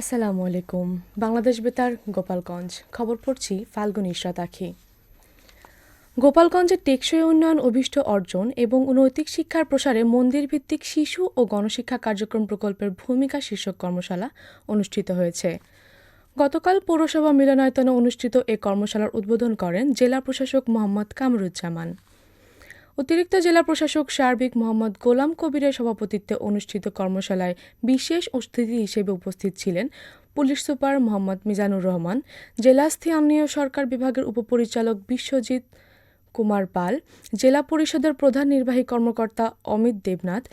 আসসালামু আলাইকুম। বাংলাদেশ বেতার, গোপালগঞ্জ। খবর পড়ছি ফাল্গুন ইশরাত আখি গোপালগঞ্জের টেকসই উন্নয়ন অভিষ্ট অর্জন এবং নৈতিক শিক্ষার প্রসারে মন্দির ভিত্তিক শিশু ও গণশিক্ষা কার্যক্রম প্রকল্পের ভূমিকা শীর্ষক কর্মশালা অনুষ্ঠিত হয়েছে। গতকাল পৌরসভা মিলনায়তনে অনুষ্ঠিত এ কর্মশালার উদ্বোধন করেন জেলা প্রশাসক মোহাম্মদ কামরুজ্জামান। অতিরিক্ত জেলা প্রশাসক সার্বিক মোহাম্মদ গোলাম কবিরের সভাপতিত্বে অনুষ্ঠিত কর্মশালায় বিশেষ অতিথি হিসেবে উপস্থিত ছিলেন পুলিশ সুপার মোহাম্মদ মিজানুর রহমান, জেলা স্থানীয় সরকার বিভাগের উপপরিচালক বিশ্বজিৎ কুমার পাল, জেলা পরিষদের প্রধান নির্বাহী কর্মকর্তা অমিত দেবনাথ,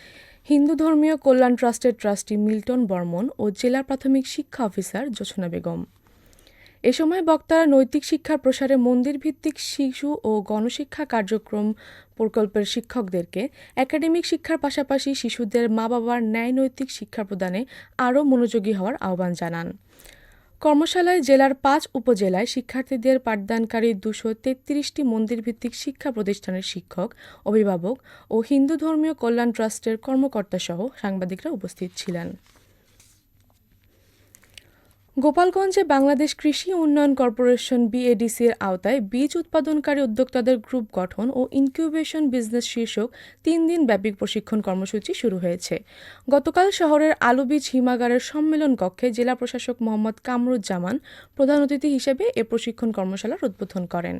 হিন্দু ধর্মীয় কল্যাণ ট্রাস্টের ট্রাস্টি মিল্টন বর্মন ও জেলা প্রাথমিক শিক্ষা অফিসার জোছনা বেগম। এ সময় বক্তারা নৈতিক শিক্ষার প্রসারে মন্দির ভিত্তিক শিশু ও গণশিক্ষা কার্যক্রম প্রকল্পের শিক্ষকদেরকে একাডেমিক শিক্ষার পাশাপাশি শিশুদের মা বাবার ন্যায় নৈতিক শিক্ষা প্রদানে আরও মনোযোগী হওয়ার আহ্বান জানান। কর্মশালায় জেলার পাঁচ উপজেলায় শিক্ষার্থীদের পাঠদানকারী দুশো তেত্রিশটি মন্দিরভিত্তিক শিক্ষা প্রতিষ্ঠানের শিক্ষক, অভিভাবক ও হিন্দু ধর্মীয় কল্যাণ ট্রাস্টের কর্মকর্তাসহ সাংবাদিকরা উপস্থিত ছিলেন। গোপালগঞ্জে বাংলাদেশ কৃষি উন্নয়ন কর্পোরেশন বিএডিসির আওতায় বীজ উৎপাদনকারী উদ্যোক্তাদের গ্রুপ গঠন ও ইনকিউবেশন বিজনেস শীর্ষক তিন দিন ব্যাপী প্রশিক্ষণ কর্মসূচি শুরু হয়েছে। গতকাল শহরের আলু বীজ হিমাগারের সম্মেলন কক্ষে জেলা প্রশাসক মোহাম্মদ কামরুজ্জামান প্রধান অতিথি হিসেবে এ প্রশিক্ষণ কর্মশালার উদ্বোধন করেন।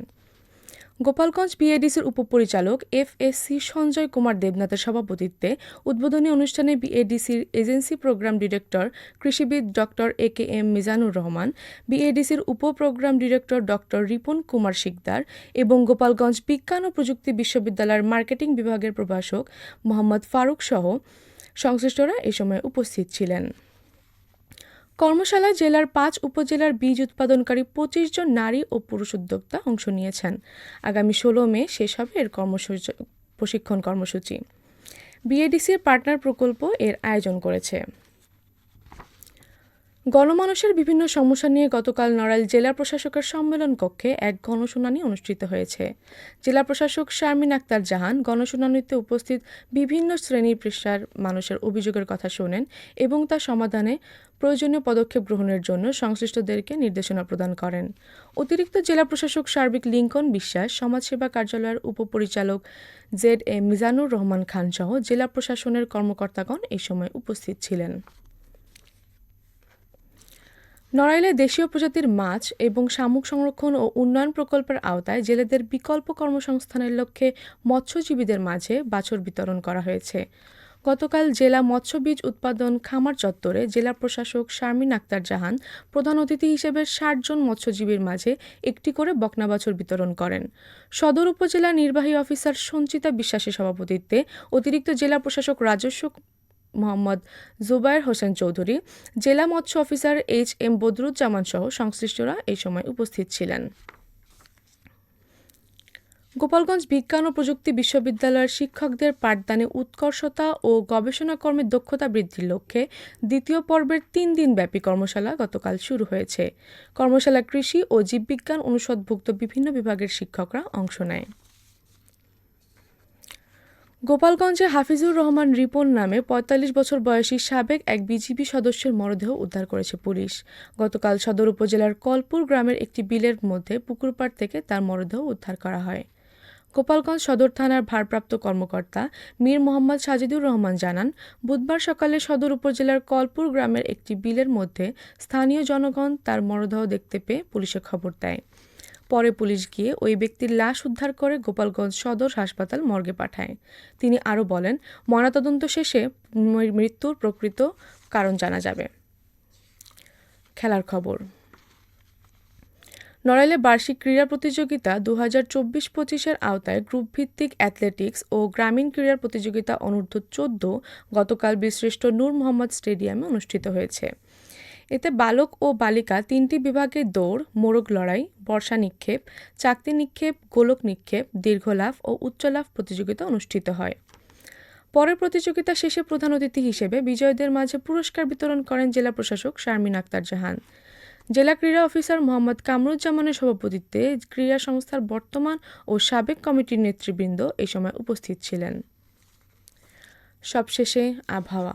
গোপালগঞ্জ বিএডিসির উপপরিচালক F S C Sanjay Kumar দেবনাথের সভাপতিত্বে উদ্বোধনী অনুষ্ঠানে বিএডিসির এজেন্সি প্রোগ্রাম ডিরেক্টর কৃষিবিদ doctor A K M Mizanur Rahman, বিএডিসির উপপ্রোগ্রাম ডিরেক্টর ডক্টর রিপন কুমার শিকদার এবং গোপালগঞ্জ বিজ্ঞান ও প্রযুক্তি বিশ্ববিদ্যালয়ের মার্কেটিং বিভাগের প্রভাষক মোহাম্মদ ফারুক সহ সংশ্লিষ্টরা এ সময় উপস্থিত ছিলেন। কর্মশালায় জেলার পাঁচ উপজেলার বীজ উৎপাদনকারী পঁচিশ জন নারী ও পুরুষ উদ্যোক্তা অংশ নিয়েছেন। আগামী ষোলো মে শেষ হবে এর কর্মসূচি, প্রশিক্ষণ কর্মসূচি। বিএডিসির পার্টনার প্রকল্প এর আয়োজন করেছে। গণমানুষের বিভিন্ন সমস্যা নিয়ে গতকাল নড়াইল জেলা প্রশাসকের সম্মেলন কক্ষে এক গণশুনানি অনুষ্ঠিত হয়েছে। জেলা প্রশাসক শারমিন আক্তার জাহান গণশুনানিতে উপস্থিত বিভিন্ন শ্রেণির পেশার মানুষের অভিযোগের কথা শোনেন এবং তা সমাধানে প্রয়োজনীয় পদক্ষেপ গ্রহণের জন্য সংশ্লিষ্টদেরকে নির্দেশনা প্রদান করেন। অতিরিক্ত জেলা প্রশাসক সার্বিক লিঙ্কন বিশ্বাস, সমাজসেবা কার্যালয়ের উপপরিচালক জেড এ মিজানুর রহমান খান সহ জেলা প্রশাসনের কর্মকর্তাগণ এই সময় উপস্থিত ছিলেন। নড়াইলে দেশীয় প্রজাতির মাছ এবং শামুক সংরক্ষণ ও উন্নয়ন প্রকল্পের আওতায় জেলেদের বিকল্প কর্মসংস্থানের লক্ষ্যে মৎস্যজীবীদের মাঝে বাছর বিতরণ করা হয়েছে। গতকাল জেলা মৎস্য বীজ উৎপাদন খামার চত্বরে জেলা প্রশাসক শারমিন আক্তার জাহান প্রধান অতিথি হিসেবে ষাট জন মৎস্যজীবীর মাঝে একটি করে বকনা বাছর বিতরণ করেন। সদর উপজেলা নির্বাহী অফিসার সঞ্চিতা বিশ্বাসের সভাপতিত্বে অতিরিক্ত জেলা প্রশাসক রাজস্ব মোহাম্মদ জুবায়ের হোসেন চৌধুরী, জেলা মৎস্য অফিসার এইচ এম বদরুজ্জামান সহ সংশ্লিষ্টরা এই সময় উপস্থিত ছিলেন। গোপালগঞ্জ বিজ্ঞান ও প্রযুক্তি বিশ্ববিদ্যালয়ের শিক্ষকদের পাঠদানে উৎকর্ষতা ও গবেষণা কর্মের দক্ষতা বৃদ্ধির লক্ষ্যে দ্বিতীয় পর্বের তিন দিনব্যাপী কর্মশালা গতকাল শুরু হয়েছে। কর্মশালা কৃষি ও জীববিজ্ঞান অনুষদভুক্ত বিভিন্ন বিভাগের শিক্ষকরা অংশ নেয়। গোপালগঞ্জে হাফিজুর রহমান রিপন নামে ৪৫ বছর বয়সী সাবেক এক বিজিবি সদস্যের মরদেহ উদ্ধার করেছে পুলিশ। গতকাল সদর উপজেলার কলপুর গ্রামের একটি বিলের মধ্যে পুকুরপাড় থেকে তার মরদেহ উদ্ধার করা হয়। গোপালগঞ্জ সদর থানার ভারপ্রাপ্ত কর্মকর্তা মীর মোহাম্মদ সাজিদুর রহমান জানান, বুধবার সকালে সদর উপজেলার কলপুর গ্রামের একটি বিলের মধ্যে স্থানীয় জনগণ তার মরদেহ দেখতে পেয়ে পুলিশে খবর দেয়। পরে পুলিশ গিয়ে ওই ব্যক্তির লাশ উদ্ধার করে গোপালগঞ্জ সদর হাসপাতাল মর্গে পাঠায়। তিনি আরও বলেন, ময়নাতদন্ত শেষে মৃত্যুর প্রকৃত কারণ জানা যাবে। খেলার খবর। নড়াইলে বার্ষিক ক্রীড়া প্রতিযোগিতা দু হাজার চব্বিশ পঁচিশের আওতায় গ্রুপভিত্তিক অ্যাথলেটিক্স ও গ্রামীণ ক্রীড়া প্রতিযোগিতা অনূর্ধ্ব চোদ্দ গতকাল বীরশ্রেষ্ঠ নূর মোহাম্মদ স্টেডিয়ামে অনুষ্ঠিত হয়েছে। এতে বালক ও বালিকা তিনটি বিভাগে দৌড়, মোরগ লড়াই, বর্ষা নিক্ষেপ, চাকতি নিক্ষেপ, গোলক নিক্ষেপ দীর্ঘলাভ ও উচ্চলাভ প্রতিযোগিতা অনুষ্ঠিত হয়। পরে প্রতিযোগিতা শেষে প্রধান অতিথি হিসেবে বিজয়ীদের মাঝে পুরস্কার বিতরণ করেন জেলা প্রশাসক শারমিন আক্তার জাহান। জেলা ক্রীড়া অফিসার মোহাম্মদ কামরুজ্জামানের সভাপতিত্বে ক্রীড়া সংস্থার বর্তমান ও সাবেক কমিটির নেতৃবৃন্দ এই সময় উপস্থিত ছিলেন। সবশেষে আবহাওয়া।